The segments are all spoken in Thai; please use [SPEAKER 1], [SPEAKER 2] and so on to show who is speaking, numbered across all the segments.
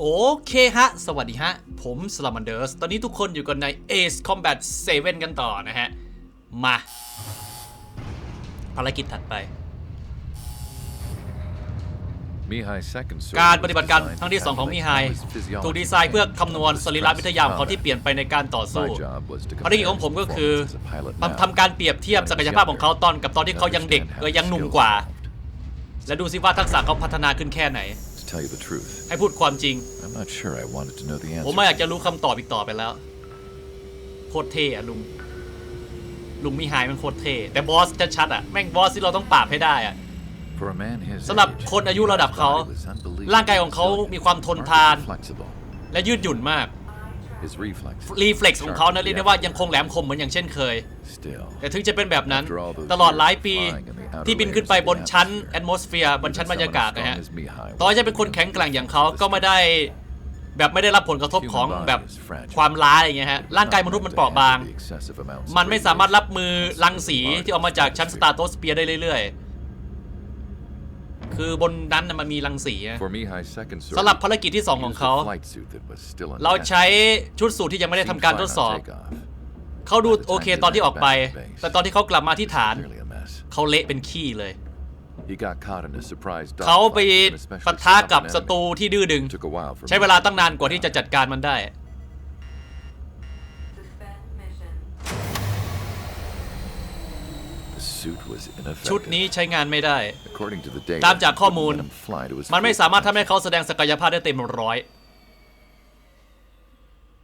[SPEAKER 1] โอเคฮะ สวัสดีฮะ ผมสลามันเดอร์ส ตอนนี้ทุกคนอยู่กันใน Ace Combat 7 กันต่อนะฮะ มา ภารกิจถัดไป การปฏิบัติการครั้งที่ 2 ของมิไฮถูกดีไซน์เพื่อคำนวณสรีรวิทยาของเขาที่เปลี่ยนไปในการต่อสู้ภารกิจของผมก็คือทำทำการเปรียบเทียบศักยภาพของเขาตอนกับตอนที่เขายังเด็กเออยังหนุ่มกว่า และดูซิว่าทักษะเขาพัฒนาขึ้นแค่ไหน
[SPEAKER 2] To tell you the truth,
[SPEAKER 1] ให้พูดความจริง
[SPEAKER 2] I'm not sure I wanted to know the
[SPEAKER 1] ผม
[SPEAKER 2] answer.
[SPEAKER 1] ไม่อยากจะรู้คำตอบอีกต่อไปแล้ว โคตรเท่อะลุง ลุงมิหายมันโคตรเท่ แต่บอสชัดๆอะแม่งบอสที่เราต้องปราบให้ได้อะ
[SPEAKER 2] For a man his
[SPEAKER 1] สำหรับ
[SPEAKER 2] age,
[SPEAKER 1] คนอายุระดับเขา
[SPEAKER 2] his body was unbelievably
[SPEAKER 1] ร่างกายของเขา
[SPEAKER 2] resilient,
[SPEAKER 1] มีความทนทาน
[SPEAKER 2] remarkably flexible.
[SPEAKER 1] และยืดหยุ่นมาก
[SPEAKER 2] His reflexes
[SPEAKER 1] รีเฟล็กซ์ของเขานะ
[SPEAKER 2] sharp
[SPEAKER 1] เรียก
[SPEAKER 2] as
[SPEAKER 1] ได้
[SPEAKER 2] the
[SPEAKER 1] ว่ายังคงแหลมคมเหมือนอย่างเช่นเคย
[SPEAKER 2] Still,
[SPEAKER 1] แต่ถึงจะเป็นแบบนั้น
[SPEAKER 2] After all those
[SPEAKER 1] ตลอดหลายปี
[SPEAKER 2] years flying in the outer
[SPEAKER 1] ที่บินขึ้นไปบน
[SPEAKER 2] layers of the
[SPEAKER 1] ชั้น
[SPEAKER 2] atmosphere,
[SPEAKER 1] แอ o ม s สเฟียร์บนชั้นบรรยากาศนะฮะ
[SPEAKER 2] Someone as strong as Mihai
[SPEAKER 1] ต่อให้จะเป็นคนแข็งแกร่งอย่างเขาก็ไม่ได้แบบไม่ได้รับผลกระทบของแบบความล้าอย่างเงี้ยฮะ ร่างกายมนุษย์มันเปราะบาง
[SPEAKER 2] The excessive amounts of
[SPEAKER 1] มันไม่สามารถรับมือรังสีที่ออกมาจากชั้นสตาร์
[SPEAKER 2] radiation
[SPEAKER 1] โตสเปียร์ได้เรื่อยๆ คือบนนั้นน่ะมันมีรังสีอะ
[SPEAKER 2] For Mihai's second
[SPEAKER 1] สำหรับ
[SPEAKER 2] sortie,
[SPEAKER 1] ภารกิจที่
[SPEAKER 2] he
[SPEAKER 1] 2ของ
[SPEAKER 2] used
[SPEAKER 1] เขา
[SPEAKER 2] a flight suit that was still
[SPEAKER 1] เรา
[SPEAKER 2] untested.
[SPEAKER 1] ใช้ชุดสูทที่ยังไม่ได้ทำ
[SPEAKER 2] Seemed
[SPEAKER 1] การ
[SPEAKER 2] fine
[SPEAKER 1] ทด
[SPEAKER 2] on
[SPEAKER 1] สอบ
[SPEAKER 2] takeoff.
[SPEAKER 1] เขาดูโอเคตอนที่ออกไป แต่ตอนที่เขากลับมาที่ฐาน
[SPEAKER 2] Clearly a mess.
[SPEAKER 1] เขาเละเป็นขี้เลย
[SPEAKER 2] He got caught in a surprise
[SPEAKER 1] เขาไป
[SPEAKER 2] dogfight with an especially
[SPEAKER 1] ปะทะกับ
[SPEAKER 2] stubborn
[SPEAKER 1] ศัตรู
[SPEAKER 2] enemy.
[SPEAKER 1] ที่ดื้อดึง
[SPEAKER 2] Took a while for
[SPEAKER 1] ใช้เวลาตั้งนานกว่าที่จะจัดการมันได้
[SPEAKER 3] Suspend mission.
[SPEAKER 2] The suit was
[SPEAKER 1] ชุด
[SPEAKER 2] ineffective.
[SPEAKER 1] นี้ใช้งานไม่ได้
[SPEAKER 2] According to the data,
[SPEAKER 1] ตามจากข้อมูล
[SPEAKER 2] it wouldn't let him fly to his
[SPEAKER 1] มันไม่
[SPEAKER 2] full
[SPEAKER 1] สามารถทำให้
[SPEAKER 2] potential.
[SPEAKER 1] เขาแสดงศักยภาพได้เต็มร้อย
[SPEAKER 2] A new flight suit was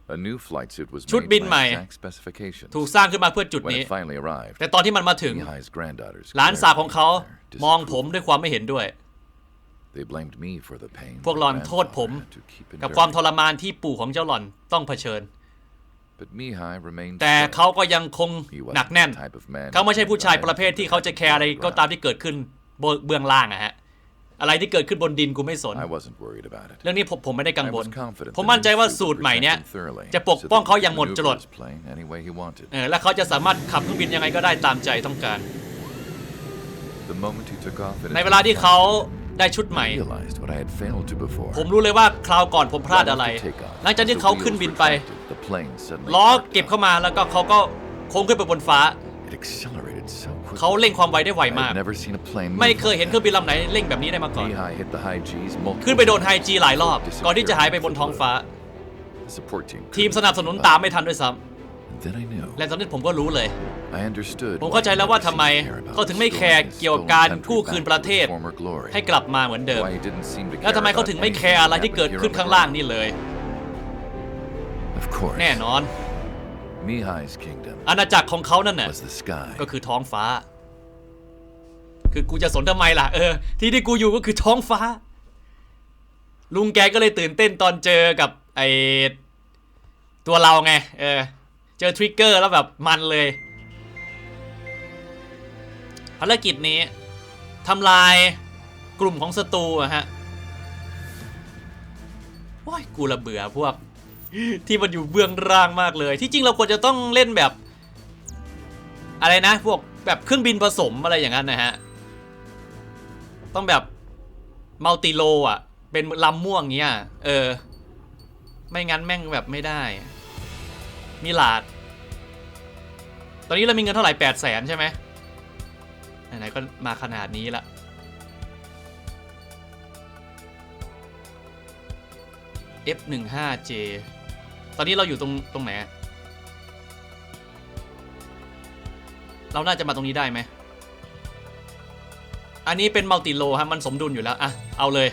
[SPEAKER 1] ชุด
[SPEAKER 2] made
[SPEAKER 1] บิน
[SPEAKER 2] by
[SPEAKER 1] ใหม่
[SPEAKER 2] exact specifications.
[SPEAKER 1] ถูกสร้างขึ้นมาเพื่อจุด
[SPEAKER 2] When
[SPEAKER 1] นี้
[SPEAKER 2] it finally arrived,
[SPEAKER 1] แต่ตอนที่มันมาถึง
[SPEAKER 2] Mihai's granddaughters
[SPEAKER 1] หลานสาวของเขา
[SPEAKER 2] declared
[SPEAKER 1] มองผม
[SPEAKER 2] disapproval.
[SPEAKER 1] ด้วยความไม่เห็นด้วย
[SPEAKER 2] They blamed me for the pain
[SPEAKER 1] พวกหลอน
[SPEAKER 2] my
[SPEAKER 1] โทษผม
[SPEAKER 2] grandfather had to keep
[SPEAKER 1] กับความท
[SPEAKER 2] enduring.
[SPEAKER 1] รมานที่ปู่ของเจ้าหล่อนต้องเผชิญ
[SPEAKER 2] But Mihai remained
[SPEAKER 1] แต่
[SPEAKER 2] steady.
[SPEAKER 1] เขาก็ยังคง
[SPEAKER 2] He
[SPEAKER 1] หนัก
[SPEAKER 2] wasn't
[SPEAKER 1] แน่น
[SPEAKER 2] the type of man
[SPEAKER 1] เขาไม่ใช่ผู้ชาย
[SPEAKER 2] who
[SPEAKER 1] ประเภทที่เขาจะแคร์อะไรก็ตามที่เกิดขึ้นบนเบื้องล่างอะฮะ อะไรที่เกิดขึ้นบนดินกูไม่สน
[SPEAKER 2] I wasn't worried about it.
[SPEAKER 1] เรื่องนี้ผมผมไม่ได้กัง
[SPEAKER 2] I
[SPEAKER 1] วล
[SPEAKER 2] was confident
[SPEAKER 1] ผม
[SPEAKER 2] the
[SPEAKER 1] มั่นใจ
[SPEAKER 2] new
[SPEAKER 1] ว่า
[SPEAKER 2] suit
[SPEAKER 1] สูต
[SPEAKER 2] would
[SPEAKER 1] รใหม่เนี้ย
[SPEAKER 2] protect him thoroughly,
[SPEAKER 1] จะปก
[SPEAKER 2] so
[SPEAKER 1] ป้อง
[SPEAKER 2] that
[SPEAKER 1] เขา
[SPEAKER 2] he
[SPEAKER 1] อย่าง
[SPEAKER 2] could
[SPEAKER 1] หมดจรด
[SPEAKER 2] maneuver his plane any way he wanted.
[SPEAKER 1] เออและเขาจะสามารถขับเครื่องบินยังไงก็ได้ตามใจต้องการ
[SPEAKER 2] The moment he took off in
[SPEAKER 1] ใน
[SPEAKER 2] his
[SPEAKER 1] เวลา
[SPEAKER 2] own
[SPEAKER 1] ที่เขา
[SPEAKER 2] capsule,
[SPEAKER 1] ได้ชุดใหม่
[SPEAKER 2] I realized what I had failed to before.
[SPEAKER 1] ผมรู้เลยว่าคราวก่อนผมพลาดอะไร
[SPEAKER 2] Right after takeoff,
[SPEAKER 1] หลังจากที่
[SPEAKER 2] the
[SPEAKER 1] เขา
[SPEAKER 2] wheels
[SPEAKER 1] ขึ้นบินไป
[SPEAKER 2] retracted, the plane suddenly
[SPEAKER 1] ล้อ
[SPEAKER 2] arced
[SPEAKER 1] เก็บ
[SPEAKER 2] up.
[SPEAKER 1] เข้ามาแล้วก็เขาก็โค้งขึ้นไปบนฟ้า
[SPEAKER 2] It accelerated so quickly.
[SPEAKER 1] เขาเร่งความไวได้ไว
[SPEAKER 2] I
[SPEAKER 1] มาก
[SPEAKER 2] had never seen a plane
[SPEAKER 1] ไม่
[SPEAKER 2] move
[SPEAKER 1] เคย
[SPEAKER 2] like
[SPEAKER 1] เห็น
[SPEAKER 2] that.
[SPEAKER 1] เครื่องบินลำไหนเร่งแบบนี้ได้มาก่อน
[SPEAKER 2] Mihai hit the high G's multiple
[SPEAKER 1] ขึ้นไปโดนไฮ
[SPEAKER 2] times
[SPEAKER 1] จีหลายรอบ
[SPEAKER 2] before
[SPEAKER 1] ก่อนที่จะหายไปบน
[SPEAKER 2] disappearing
[SPEAKER 1] ท้องฟ้า
[SPEAKER 2] The support team
[SPEAKER 1] ทีม
[SPEAKER 2] couldn't
[SPEAKER 1] สนับสนุน
[SPEAKER 2] keep
[SPEAKER 1] ตาม
[SPEAKER 2] up.
[SPEAKER 1] ไม่ทันด้วยซ้
[SPEAKER 2] Then I knew. ำ
[SPEAKER 1] และตอนนี้ผมก็รู้เลย
[SPEAKER 2] I understood
[SPEAKER 1] ผม
[SPEAKER 2] why
[SPEAKER 1] เข้าใจ
[SPEAKER 2] he
[SPEAKER 1] แล้ว
[SPEAKER 2] never
[SPEAKER 1] ว่าทำไม
[SPEAKER 2] seemed to care about
[SPEAKER 1] เขาถึงไม่
[SPEAKER 2] restoring
[SPEAKER 1] แคร์
[SPEAKER 2] his
[SPEAKER 1] เกี่ยวกับ
[SPEAKER 2] stolen
[SPEAKER 1] การ
[SPEAKER 2] country
[SPEAKER 1] กู้คืน
[SPEAKER 2] back
[SPEAKER 1] ประ
[SPEAKER 2] to
[SPEAKER 1] เทศ
[SPEAKER 2] its former glory.
[SPEAKER 1] ให้กลับมาเหมือนเดิม
[SPEAKER 2] Why he didn't seem to
[SPEAKER 1] แล้ว
[SPEAKER 2] care
[SPEAKER 1] ทำไมเขา
[SPEAKER 2] about
[SPEAKER 1] ถึงไม่
[SPEAKER 2] anything
[SPEAKER 1] แคร์อะไร
[SPEAKER 2] that
[SPEAKER 1] ที่เกิด
[SPEAKER 2] happened
[SPEAKER 1] ขึ้น
[SPEAKER 2] here
[SPEAKER 1] ข้าง
[SPEAKER 2] on the
[SPEAKER 1] ล่าง
[SPEAKER 2] ground.
[SPEAKER 1] นี่เลย
[SPEAKER 2] Of course.
[SPEAKER 1] แน่นอน
[SPEAKER 2] Mihai's kingdom
[SPEAKER 1] อาณาจักรของเขานั่นน่ะ
[SPEAKER 2] was the sky.
[SPEAKER 1] ก็คือท้องฟ้า คือกูจะสนทำไมล่ะ เออ ที่ที่กูอยู่ก็คือท้องฟ้า ลุงแกก็เลยตื่นเต้นตอนเจอกับไอตัวเราไง เออ เจอทริกเกอร์แล้วแบบมันเลยภารกิจนี้ทำลายกลุ่มของศัตรูอะฮะโอ้ยกูระเบื่อพวก ที่มันอยู่เบื้องล่างมากเลย ที่จริงเราควรจะต้องเล่นแบบ อะไรนะ พวกแบบเครื่องบินผสมอะไรอย่างนั้นนะฮะ ต้องแบบมัลติโลอะ เป็นลำม่วงเงี้ย เออ ไม่งั้นแม่งแบบไม่ได้ มีหลาด ตอนนี้เรามีเงินเท่าไหร่แปดแสนใช่ไหมไหนๆก็มาขนาดนี้ละ F15J ตอนนี้เราอยู่ตรงตรงไหน เราน่าจะมาตรงนี้ได้ไหม อันนี้เป็นมัลติโลฮะมันสมดุลอยู่แล้ว อะ เอาเลย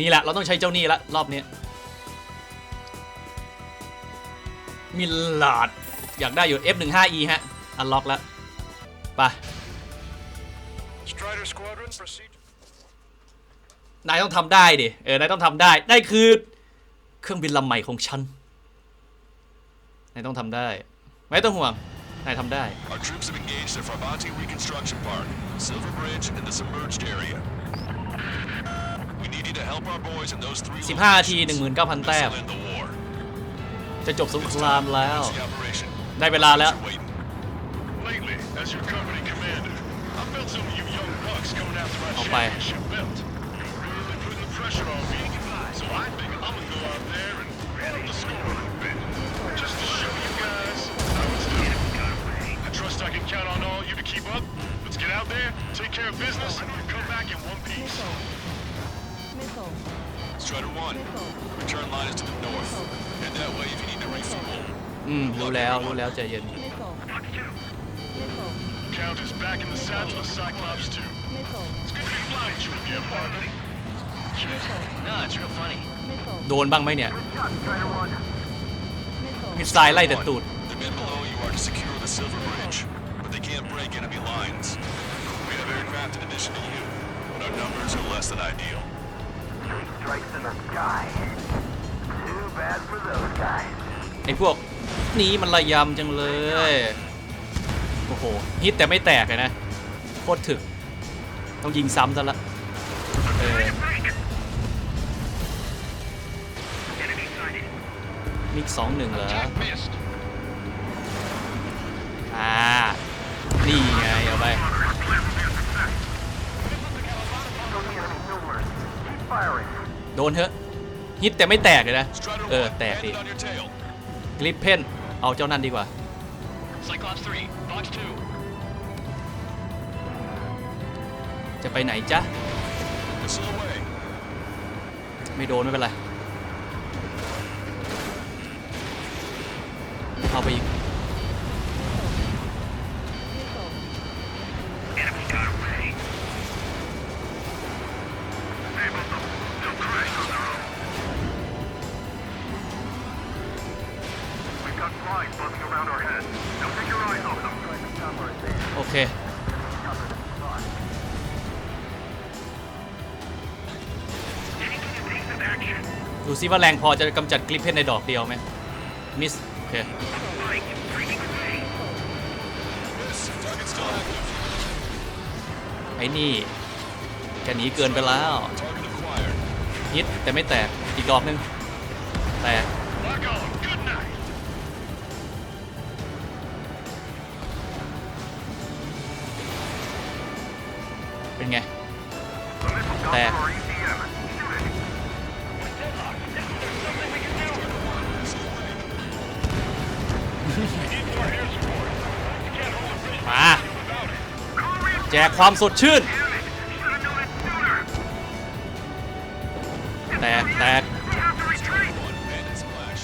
[SPEAKER 1] นี่แหละ เราต้องใช้เจ้านี่ละ รอบนี้ มิลลาด อยากได้อยู่ F15E ฮะ อันล็อกแล้ว ไป
[SPEAKER 4] Strider Squadron, proceed.
[SPEAKER 1] นายต้องทำได้ดิ เออ นายต้องทำได้ ได้คือ เครื่องบินลำใหม่ของฉัน นายต้องทำได้ ไม่ต้องห่วง นายทำได้
[SPEAKER 4] Our troops have engaged at Farbanti Reconstruction Park, Silver Bridge, and the submerged area. We need you to help our boys in those three
[SPEAKER 1] 15นาที
[SPEAKER 4] locations
[SPEAKER 1] 19,000 แต้ม
[SPEAKER 4] to end the war.
[SPEAKER 1] จะจบสงครามแล้ว
[SPEAKER 4] What's the operation?
[SPEAKER 1] ได้เวลาแล้ว
[SPEAKER 4] You're waiting.
[SPEAKER 5] Lately, as your company commander, I felt some of you young bucks coming after my
[SPEAKER 1] I'll buy it.
[SPEAKER 5] championship belt. You're really putting the pressure on me, so I
[SPEAKER 4] Trust
[SPEAKER 5] I can count on all you to keep up. Let's get out there, take care of business, and come back in one piece. Missile.
[SPEAKER 4] 1, return line is to the north. Head that way if you need to refuel.
[SPEAKER 1] อืมรู้แล้วรู้แล้วใจเย็น
[SPEAKER 5] Count is back in the saddle of Cyclops 2. It's good to be flying you again,
[SPEAKER 1] โดนบ้างไหมเนี่ยมีสไตล์ไล่แต่ตูด
[SPEAKER 4] men below you are to secure the Silver Bridge, but they can't break enemy lines. We have aircraft in addition to you, but our numbers are less than ideal.
[SPEAKER 6] strikes in the sky. Too bad for those guys.
[SPEAKER 1] ไอ้พวกนี้มันระยำจังเลย โอ้โห ฮิตแต่ไม่แตกเลยนะ โคตรถึก ต้องยิงซ้ำซะละเออมิกสองหนึ่งเหรอ
[SPEAKER 5] Attack missed.
[SPEAKER 1] อ่า นี่ไง เอาไป
[SPEAKER 6] Show the enemy numerous. Keep firing.
[SPEAKER 1] โดนเถอะ ฮิตแต่ไม่แตกเลยนะ
[SPEAKER 4] Strider
[SPEAKER 1] เออ
[SPEAKER 4] 1,
[SPEAKER 1] แตก
[SPEAKER 4] hand
[SPEAKER 1] ดิ
[SPEAKER 4] it on your tail.
[SPEAKER 1] กริปเพนเอาเจ้านั่นดีกว่า
[SPEAKER 3] Cyclops 3, Box 2.
[SPEAKER 1] จะไปไหนจ๊ะ
[SPEAKER 4] Missile away.
[SPEAKER 1] ไม่โดน ไม่เป็นไร เอาไปอีก ว่าแรงพอจะกำจัดกริปเพนในดอกเดียวไหมมิสโอเคไอ้นี่แกหนีเกินไปแล้วฮิตแต่ไม่แตกอีกดอกนึงแตกเป็นไง
[SPEAKER 5] The missile got
[SPEAKER 1] จกความสดชื่น
[SPEAKER 5] Damn it. Should have known it sooner.
[SPEAKER 1] แตกแตก
[SPEAKER 5] We have to retreat.
[SPEAKER 4] One bandit splash.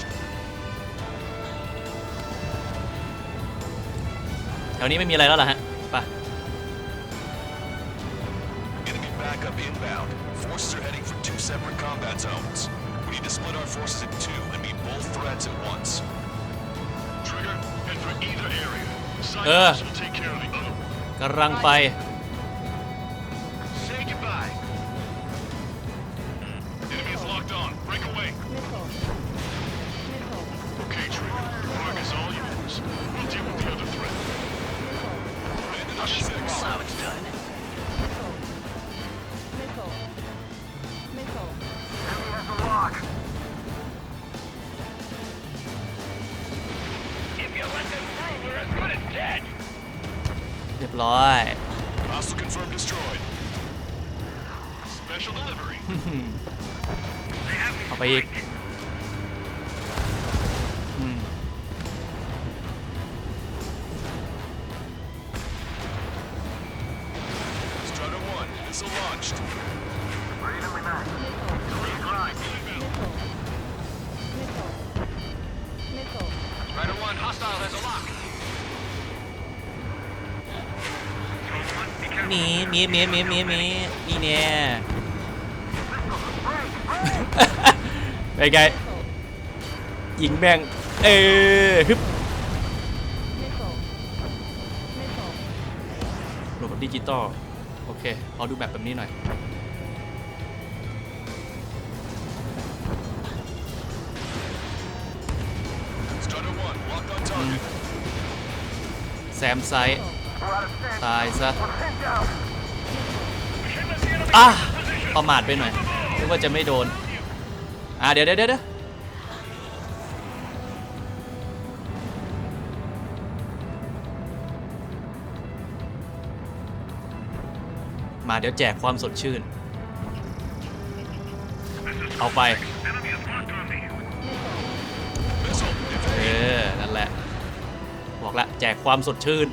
[SPEAKER 1] แถวนี้ไม่มีอะไรแล้วล่ะฮะไป
[SPEAKER 4] Enemy backup inbound.
[SPEAKER 1] กำลังไป หนีหนีหนีหนีหนีหนีนี่เนี่ยเป็นไงยิงแบงเออฮึบโหลดแบบดิจิตอลโอเคขอดูแบบแบบนี้หน่อยแซมไซส์ ตายซะอะประมาทไปหน่อยนึกว่าจะไม่โดน อะเดี๋ยวเดี๋ยวเดี๋ยวมาเดี๋ยวแจกความสดชื่น เอาไป เออ นั่นแหละ บอกละแจกความสดชื่น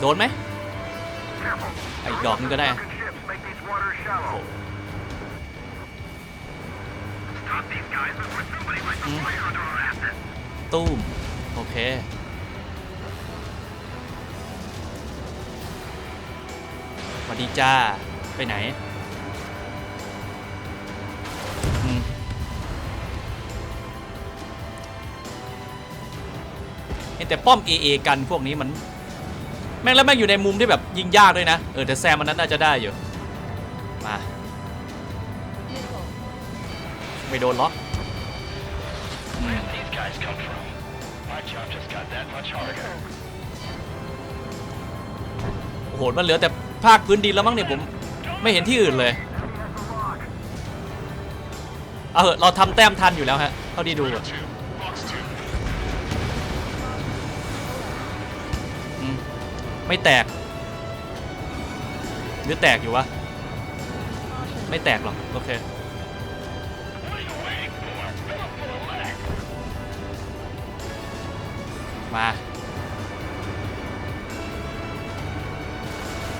[SPEAKER 1] โดนไหมไอ้ดอกมันก็ได้ ตู้ม โอเค สวัสดีจ้า ไปไหนเห็นแต่ป้อมเอเอกันพวกนี้มัน แม่งแล้วแม่งอยู่ในมุมที่แบบยิงยากด้วยนะ เออแต่แซมมันนั้นน่าจะได้อยู่ มา ไม่โดนล็อก
[SPEAKER 5] Where did these guys come from? My job just got that much harder.
[SPEAKER 1] โอ้โหมันเหลือแต่ภาคพื้นดินแล้วมั้งเนี่ยผมไม่เห็นที่อื่นเลย เอาเหอะเราทำแต้มทันอยู่แล้วฮะเท่าที่ดูอะ
[SPEAKER 5] Two.
[SPEAKER 1] ไม่แตก หรือแตกอยู่วะ ไม่แตกหรอก โอเค มา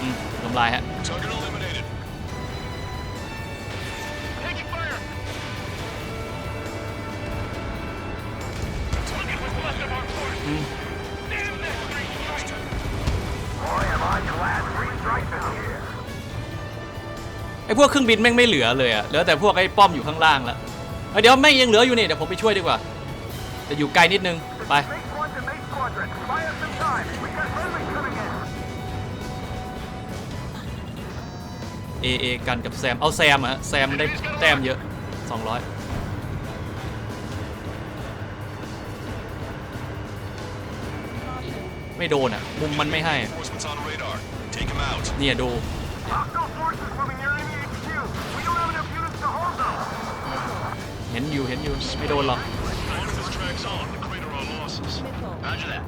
[SPEAKER 1] อืมทำลายฮะ ไอ้พวกเครื่องบินแม่งไม่เหลือเลยอะเหลือแต่พวกไอ้ป้อมอยู่ข้างล่างแล้วเเดี๋ยวแม่งยังเหลืออยู่นี่เดี๋ยวผมไปช่วยดีกว่าแต่อยู่ไกลนิดนึงไปเอเอกันกับแซมเอาแซมอะแซมได้แต้มเยอะ 200ไม่โดนอะมุมมันไม่ให้เนี่ยดู เห็นอยู่เห็นอยู่ไม่โดนหรอก
[SPEAKER 5] Once this drags on, the crater our losses.
[SPEAKER 3] Roger that.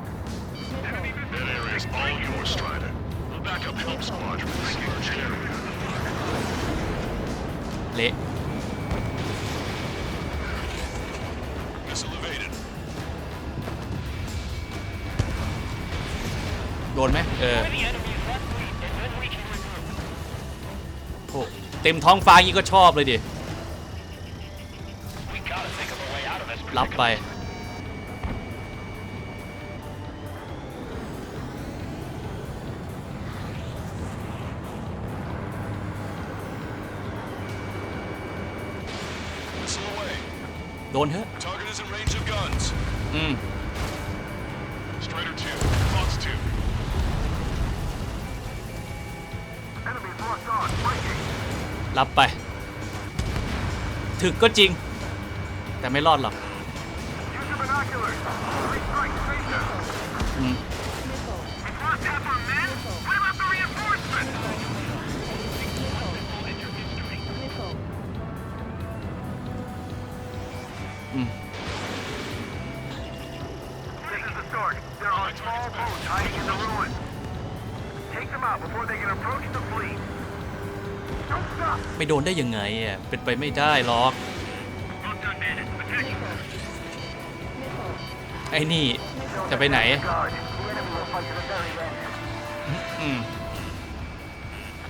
[SPEAKER 5] That area is all yours, Strider. The backup help squadron is submerged area.
[SPEAKER 1] เละ
[SPEAKER 4] Missile evaded.
[SPEAKER 1] โดนไหมเออ
[SPEAKER 5] the enemy's left fleet, and then we can regroup.
[SPEAKER 1] โอ้เต็มท้องฟ้างี้ก็ชอบเลยดิ รับไป
[SPEAKER 4] Missile away.
[SPEAKER 1] โดนเถอะ
[SPEAKER 4] Target is in range of guns.
[SPEAKER 1] อืม
[SPEAKER 5] Strider 2, Fox 2.
[SPEAKER 6] Enemies locked on. Breaking.
[SPEAKER 1] รับไป ถึกก็จริง แต่ไม่รอดหรอก
[SPEAKER 6] This is the start. There are small boats hiding in the ruins. Take them out before they can approach the fleet. Don't stop.
[SPEAKER 1] ไม่โดนได้ยังไงอะ เป็นไปไม่ได้หรอก
[SPEAKER 6] Well done, bandits. Attack.
[SPEAKER 1] ไอ้นี่ จะไปไหน
[SPEAKER 6] Guard. The enemy will fight to the very end.
[SPEAKER 1] อืม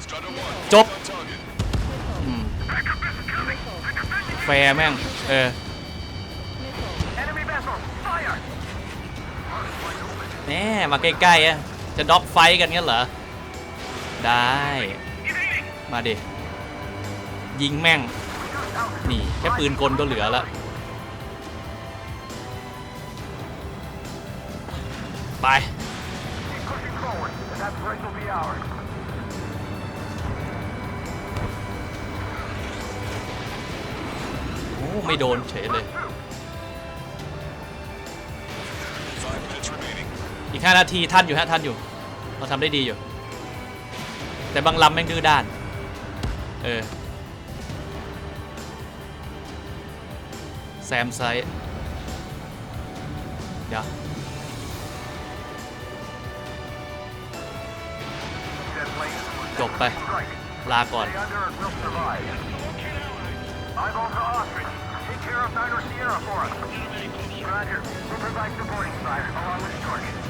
[SPEAKER 4] Strider 1.
[SPEAKER 1] Chop.
[SPEAKER 4] On target.
[SPEAKER 1] อืม
[SPEAKER 6] Backup is coming. The defending
[SPEAKER 1] แฟร์แม่ง เออ แน่มาใกล้ๆอะจะด็อกไฟกันงั้นเหรอ ได้ มาดิ ยิงแม่ง นี่แค่ปืนกลก็เหลือแล้วไป โอ้ ไม่โดนเฉยเลย อีก 5 นาทีทันอยู่ฮะทันอยู่ เราทำได้ดีอยู่ แต่บางลำแม่งดื้อด้าน เออ แซมไซส์เดี๋ยว
[SPEAKER 6] Jet plane.
[SPEAKER 1] จบไป
[SPEAKER 6] Strike.
[SPEAKER 1] ลาก่อน
[SPEAKER 6] Stay under and we'll survive. Eyeball to Ostrich. Take care of Niner Sierra for us. Roger. We'll provide supporting fire along with Stork.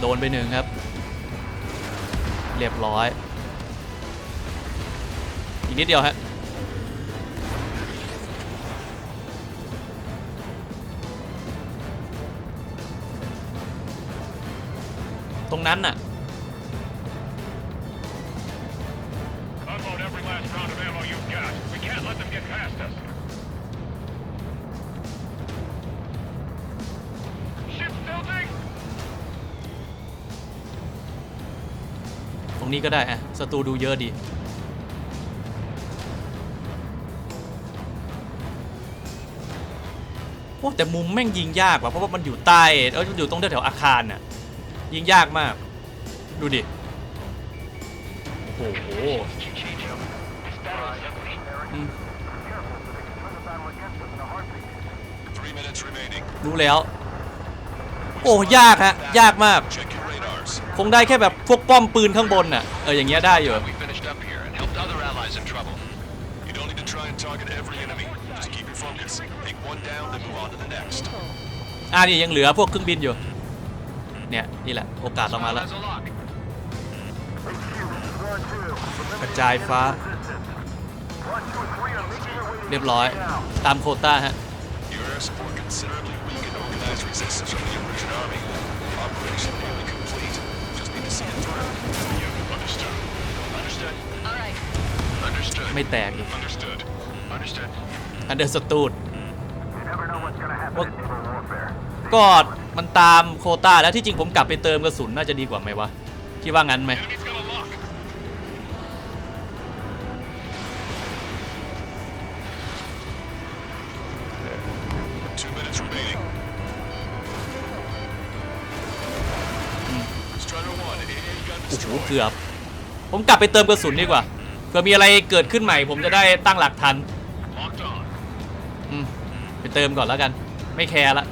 [SPEAKER 1] โดนไปหนึ่งครับ เรียบร้อย อีกนิดเดียวฮะตรงนั้นน่ะ นี้ก็ได้ฮะศัตรูดูเยอะดี โอ้แต่มุมแม่งยิงยากว่ะเพราะว่ามันอยู่ใต้เออมันอยู่ตรงแถวๆอาคารน่ะ ยิงยากมาก ดูดิ โอ้โหรู้แล้ว โอ้ยากฮะ ยากมาก คงได้แค่แบบพวกป้อมปืนข้างบนน่ะเอออย่างเงี้ยได้อยู่
[SPEAKER 3] We finished up here and helped other allies in trouble.
[SPEAKER 4] You don't need to try and target every enemy. Just keep your focus. Take one down, then move on to the next.
[SPEAKER 1] อ่านี่ยังเหลือพวกเครื่องบินอยู่ เนี่ยนี่แหละโอกาสเรามาแล้ว
[SPEAKER 3] Has a lock.
[SPEAKER 1] กระจายฟ้า เรียบร้อยตามโควต้าฮะ ไม่แตกอยู่
[SPEAKER 5] Understood.
[SPEAKER 3] Understood.
[SPEAKER 1] อันเดอร์สตูด
[SPEAKER 6] You never know what's gonna happen in naval warfare.
[SPEAKER 1] ก็มันตามโควต้าแล้วที่จริงผมกลับไปเติมกระสุนน่าจะดีกว่าไหมวะคิดว่างั้นไหม กือบ ผมกลับไปเติมกระสุนดีกว่าเผื่อมีอะไรเกิดขึ้นใหม่ ผมจะได้ตั้งหลักทันอไปเติมก่อนแล้วกัน ไม่แคร์ละ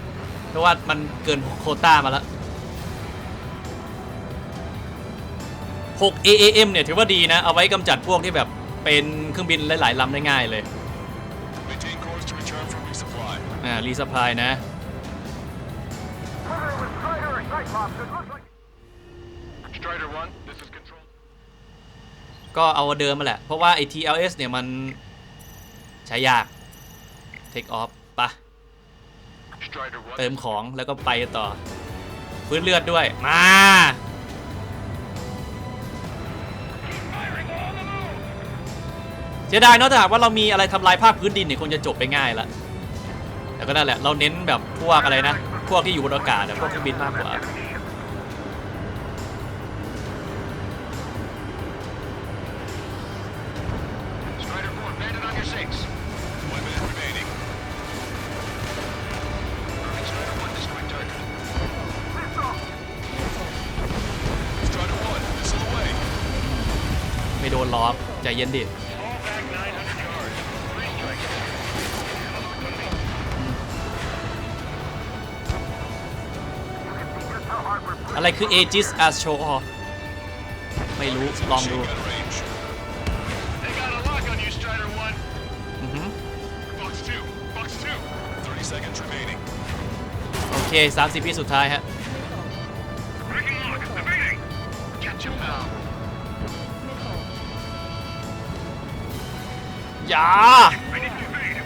[SPEAKER 1] เพราะว่ามันเกินโคต้ามาแล้ว6 AAM เนี่ยถือว่าดีนะ เอาไว้กำจัดพวกที่แบบเป็นเครื่องบินหลายๆลำได้ง่ายเลยอ่ารีสปายนะ
[SPEAKER 6] Whether it was Strider or Cyclops, it looks like...
[SPEAKER 5] Strider 1, this is control.
[SPEAKER 1] ก็เอาเดิมมาแหละ เพราะว่าไอ้ TLS เนี่ยมันใช้ยาก Take off ปะเติมของแล้วก็ไปต่อ พื้นเลือดด้วย มา เสียดายเนอะถ้าหากว่าเรามีอะไรทำลายภาคพื้นดินเนี่ยคงจะจบไปง่ายละแต่ก็นั่นแหละ เราเน้นแบบพวกอะไรนะ พวกที่อยู่บนอากาศพวกเครื่องบินมากกว่า นล้อกใจเย็นดิ
[SPEAKER 5] Fall back 900 yards. Three strikes.
[SPEAKER 1] อะไรคือ Aegis Ashore ไม่รู้ ลองดู
[SPEAKER 4] Machine gun range.
[SPEAKER 5] They got a lock on you, Strider 1.
[SPEAKER 1] อือหือ
[SPEAKER 5] Box 2. Box 2.
[SPEAKER 4] 30 seconds remaining.
[SPEAKER 1] โอเค 30วิสุดท้ายฮะ อย่า
[SPEAKER 5] I need to evade.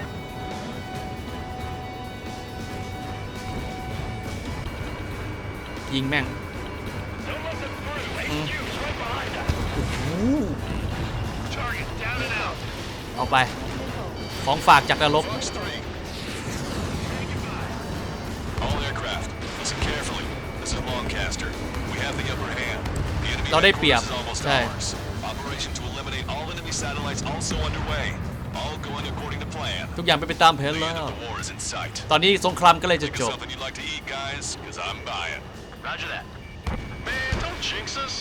[SPEAKER 1] ยิงแม่ง
[SPEAKER 5] Don't let them through.
[SPEAKER 1] Mm.
[SPEAKER 5] HQ's right behind us. Target down and out.
[SPEAKER 1] เอาไป ของฝากจากนรก
[SPEAKER 4] Fox 3. All aircraft, listen carefully. This is Longcaster. We have the upper hand. The enemy
[SPEAKER 1] เราได้เปรียบ
[SPEAKER 4] headquarters is almost
[SPEAKER 1] ใช่
[SPEAKER 4] ours. Operation to eliminate all enemy satellites also underway. All going according to plan.
[SPEAKER 1] ทุกอย่างเป็นไปตามแผน
[SPEAKER 4] The
[SPEAKER 1] แล้
[SPEAKER 4] end
[SPEAKER 1] ว
[SPEAKER 4] of the war is in sight.
[SPEAKER 1] ตอนนี้สงครามก็เลยจะ
[SPEAKER 4] Think
[SPEAKER 1] จ
[SPEAKER 4] of
[SPEAKER 1] บ
[SPEAKER 4] something you'd like to eat, guys? Because I'm buying.
[SPEAKER 3] Roger that.
[SPEAKER 5] Man, don't jinx us.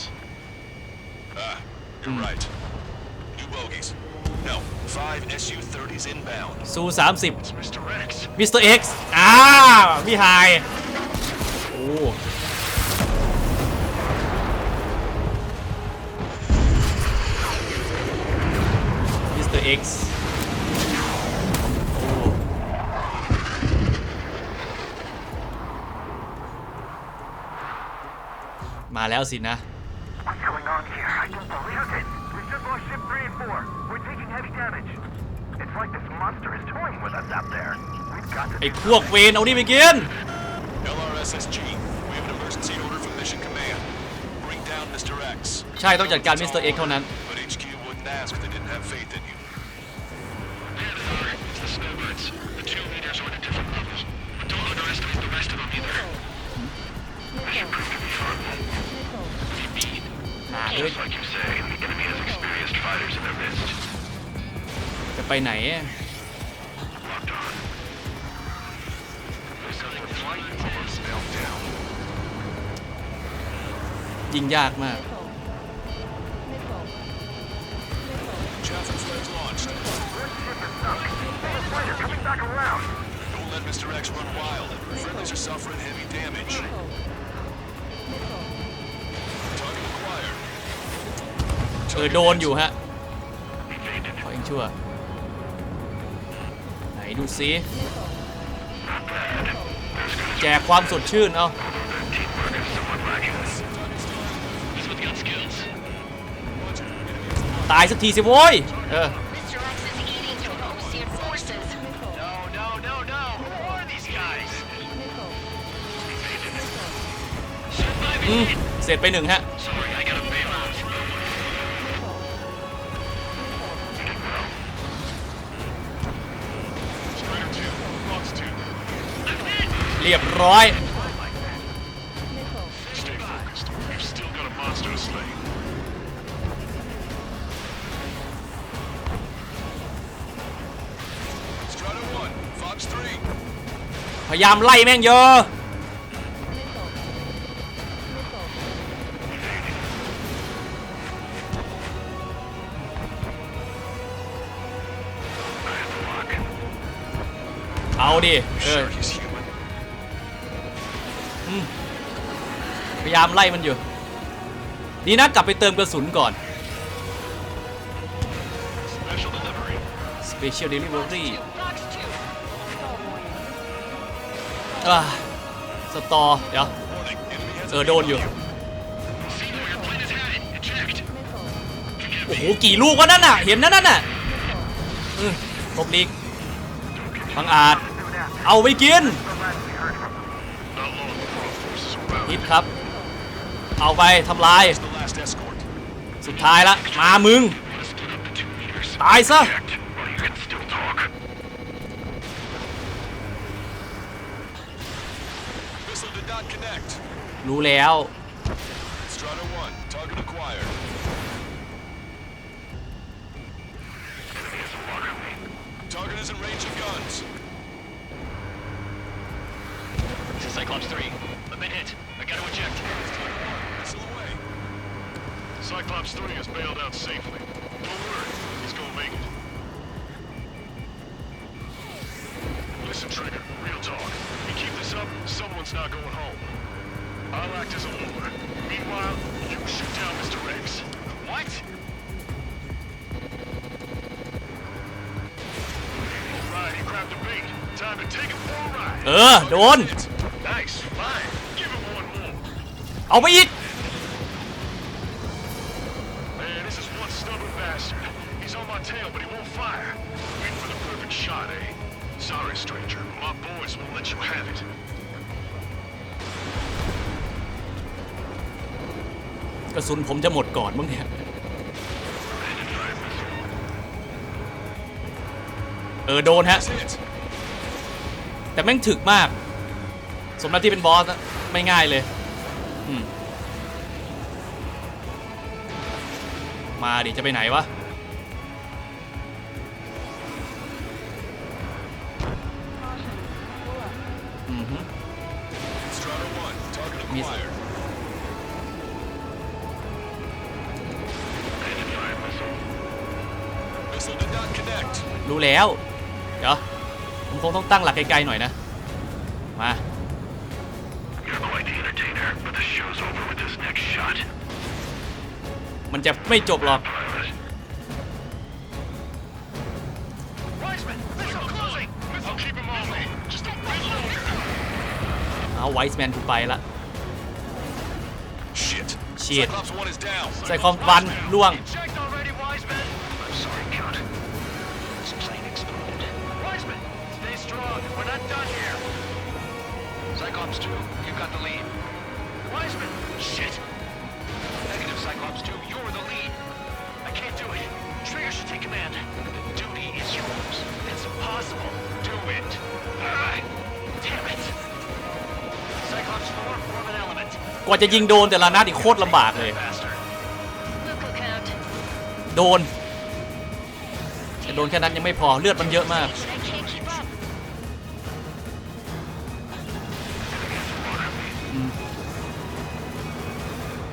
[SPEAKER 4] Ah, you're right. New bogeys. No, Five Su-30s inbound.
[SPEAKER 1] ซูสามสิบ
[SPEAKER 5] It's Mr. Rex.
[SPEAKER 1] มิสเตอร์เอ็กซ์อ่าพี่ไฮโอ้มิสเตอร์เอ็กซ์ มาแล้วสินะ
[SPEAKER 6] What's going on here? I can believe it. We just lost ship three and four. We're taking heavy damage. It's like this monster is toying with us out there. We've got to
[SPEAKER 1] ไอ้พวกเวนเอานี่ไปกิน
[SPEAKER 4] LRSSG, we have an emergency order from Mission Command. Bring down Mr. X.
[SPEAKER 1] ใช่ต้องจัดการมิสเตอร์เอ็กซ์เท่านั้น
[SPEAKER 4] But HQ wouldn't ask if they didn't have faith in you.
[SPEAKER 5] Mandadar, it's the snowbirds. The two leaders are at different levels. But don't underestimate the rest of them either. Mission proved to Fighters in their midst.
[SPEAKER 1] จะไปไหน
[SPEAKER 5] Locked on.
[SPEAKER 3] Flight almost meltdown.
[SPEAKER 1] ยิงยากมาก
[SPEAKER 4] Chaffin flares launched.
[SPEAKER 6] Fighter coming back around.
[SPEAKER 4] Don't let Mr. X run wild. Friendlies are suffering heavy damage.
[SPEAKER 1] เออโดนอยู่ฮะเขาเองชั่ว ไหนดูซิแจกความสดชื่นเอาตายสักทีสิโว้ย เออ เสร็จไปหนึ่งฮะ รียบร้อย
[SPEAKER 5] Stay focused. We've still got a monster to slay.
[SPEAKER 4] Strider 1, Fox 3.
[SPEAKER 1] พยายามไล่แม่งเยอะ เอาดิ เออ ยายามไล่มันอยู่ ดีนะกลับไปเติมกระสุนก่อน
[SPEAKER 5] Special delivery.
[SPEAKER 1] Special Delivery
[SPEAKER 7] Fox 2.
[SPEAKER 1] อ่าสตอเดี๋ยว
[SPEAKER 4] Warning, enemy has
[SPEAKER 1] เออโดนอยู่
[SPEAKER 5] Seymour, your plane has had it. Eject.
[SPEAKER 1] โอ้โห กี่ลูกวะนั่นน่ะ เห็นนั่นน่ะอืมตบลีกบังอาจ เอาไปกิน
[SPEAKER 5] Outlaw forces around.
[SPEAKER 1] ฮิตครับ เอาไปทำลาย
[SPEAKER 4] the last escort.
[SPEAKER 1] สุดท้ายละ มามึง
[SPEAKER 5] Wanna split up the two leaders.
[SPEAKER 1] ตายซะ
[SPEAKER 5] Eject while you can still talk.
[SPEAKER 4] Missile did not connect.
[SPEAKER 1] รู้แล้ว
[SPEAKER 4] Strider 1, target acquired. Target is in range of guns.
[SPEAKER 5] This is Cyclops 3. I've been hit. I gotta eject.
[SPEAKER 4] Missile away.
[SPEAKER 5] Cyclops 3 has bailed out safely. Don't worry, he's gonna make it. Listen, Trigger, real talk. You keep this up, someone's not going home. I'll act as a lure. Meanwhile, you shoot down Mr. X. What? Alright, he grabbed the bait. Time to take it for a ride.
[SPEAKER 1] เออ โดน
[SPEAKER 5] Nice, fine. Give him one more.
[SPEAKER 1] เอาไปอีก
[SPEAKER 5] on my tail, but he won't fire. Wait for the perfect shot, eh? Sorry, stranger. My boys won't let you have it.
[SPEAKER 1] กระสุนผมจะหมดก่อนมั้งเนี่ย เออ โดนฮะ แต่แม่งถึกมาก สมแล้วที่เป็นบอสอะไม่ง่ายเลยมมาดิ จะไปไหนวะีรู้แล้ว เดี๋ยว ผมคงต้องตั้งหลักไกลๆหน่อยนะ มา มันจะไม่จบหรอกเอาไวส์แมนถูกไปละ
[SPEAKER 4] Shit.
[SPEAKER 1] Shit.
[SPEAKER 4] Cyclops 1 is down.
[SPEAKER 1] ใส่คอมฟันล่วง
[SPEAKER 3] Checked already, Wiseman.
[SPEAKER 5] I'm sorry, Count. This plane exploded.
[SPEAKER 3] Wiseman, stay strong. We're not done here.
[SPEAKER 5] Cyclops 2, you got the lead.
[SPEAKER 3] Wiseman,
[SPEAKER 5] Shit. Negative, Cyclops 2, you're the lead.
[SPEAKER 3] I can't do it. Trigger should take command.
[SPEAKER 5] The duty is yours.
[SPEAKER 3] It's impossible.
[SPEAKER 5] Do it. All
[SPEAKER 1] กว่าจะยิงโดนแต่ละนัดอีกโคตรลำบากเลย โดนแต่โดนแค่นั้นยังไม่พอเลือดมันเยอะมาก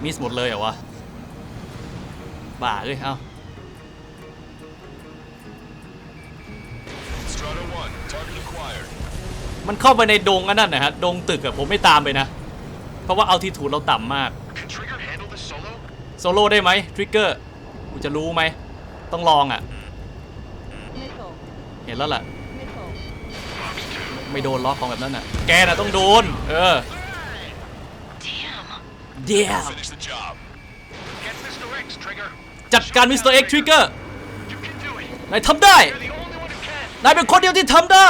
[SPEAKER 1] มิสหมดเลยเหรอวะ บ้าเลยเอ้ามันเข้าไปในดงอันนั้นนะฮะ ดงตึกอะผมไม่ตามไปนะ เพราะว่าเอาทีถูดเราต่ำมาก
[SPEAKER 5] Can Trigger handle this solo?
[SPEAKER 1] โซโล่ได้ไหมทริกเกอร์กูจะรู้ไหม ต้องลองอะเห็นแล้วล่ะ ไม่โดนล็อกของแบบนั้นน่ะ แกน่ะต้องโดน เออ
[SPEAKER 7] Damn.
[SPEAKER 1] เดี๋ยว
[SPEAKER 4] Finish the job.
[SPEAKER 5] Get Mr. X, Trigger.
[SPEAKER 1] จัดการมิสเตอร์เอ็กทริกเกอร์
[SPEAKER 5] You can do it.
[SPEAKER 1] นายทำได้
[SPEAKER 5] You're the only one who can.
[SPEAKER 1] นายเป็นคนเดียวที่ทำได้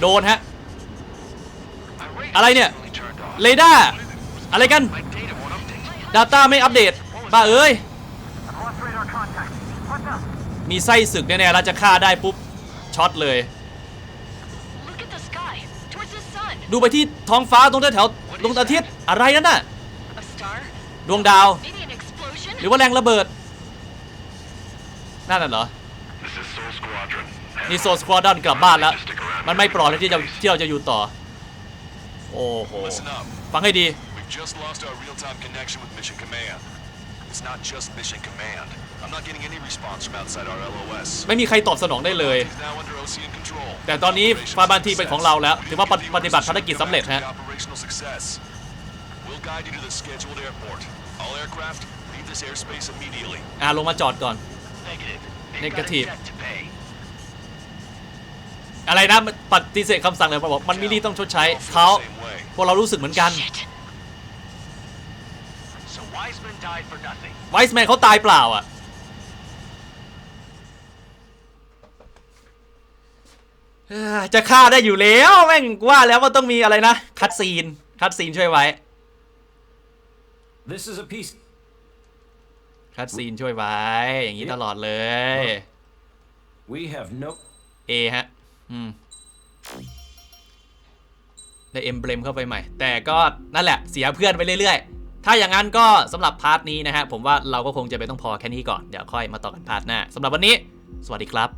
[SPEAKER 1] โดนฮะ
[SPEAKER 5] My radar
[SPEAKER 1] อะไรเนี่ย
[SPEAKER 5] suddenly turned off.
[SPEAKER 1] เรดาร์อะไรกัน
[SPEAKER 5] My data won't update.
[SPEAKER 1] Data ไม่อัปเดตบ้าเอ้ย
[SPEAKER 6] I've lost radar contact. What's up?
[SPEAKER 1] มีไส้ศึกแน่ๆแล้วจะฆ่าได้ปุ๊บ ช็อตเลย
[SPEAKER 7] Look at the sky. Towards the sun.
[SPEAKER 1] ดูไปที่ท้องฟ้าตรงแถวๆดวงอาทิตย์อะไรนั่นน่ะ
[SPEAKER 7] A star?
[SPEAKER 1] ดวงดาว
[SPEAKER 7] Maybe an explosion?
[SPEAKER 1] หรือว่าแรงระเบิดนั่นน่ะเหรอ
[SPEAKER 5] This is Soul Squadron.
[SPEAKER 1] นี่โซสควอดอนกลับบ้านแล้ว มันไม่ปลอดเลยที่จะที่เราจะอยู่ต่อ โอ้โห
[SPEAKER 4] Listen up.
[SPEAKER 1] ฟังให้ดี
[SPEAKER 4] We've just lost our real-time connection with Mission Command. It's not just Mission Command. I'm not getting any response from outside our LOS.
[SPEAKER 1] ไม่มีใครตอบสนองได้เลย
[SPEAKER 4] He's now under OCN control.
[SPEAKER 1] แต่ตอนนี้ฟาบานทีเป็นของเราแล้ว ถือว่าปฏิปฏิบัติภารกิจสำเร็จฮะ
[SPEAKER 4] Operational success. We'll guide you to the scheduled airport. All aircraft, leave this airspace immediately.
[SPEAKER 1] อ่าลงมาจอดก่อน
[SPEAKER 3] Negative. They've
[SPEAKER 1] Negative.
[SPEAKER 3] got a debt to pay.
[SPEAKER 1] อะไรนะมันปฏิเสธคำสั่งเลยบอกมันมีหนี่ต้องชดใช้
[SPEAKER 4] All feel
[SPEAKER 1] เขา
[SPEAKER 4] the same way.
[SPEAKER 1] พวกเรารู้สึกเหมือนกัน
[SPEAKER 7] Shit.
[SPEAKER 3] So Wiseman died for nothing.
[SPEAKER 1] ไวส์แมนเขาตายเปล่าอะเอ้อจะฆ่าได้อยู่แล้ว แม่งว่าแล้วว่าต้องมีอะไรนะ คัดซีน คัดซีนช่วยไว้
[SPEAKER 8] This is a piece.
[SPEAKER 1] คัดซีนช่วยไว้ อย่างนี้ตลอดเลย
[SPEAKER 8] We have no.
[SPEAKER 1] เอฮะ อืมได้เอ็มเบลมเข้าไปใหม่ แต่ก็นั่นแหละเสียเพื่อนไปเรื่อยๆ ถ้าอย่างนั้นก็สำหรับพาร์ทนี้นะฮะผมว่าเราก็คงจะไปต้องพอแค่นี้ก่อน เดี๋ยวค่อยมาต่อกันพาร์ทหน้าสำหรับวันนี้ สวัสดีครับ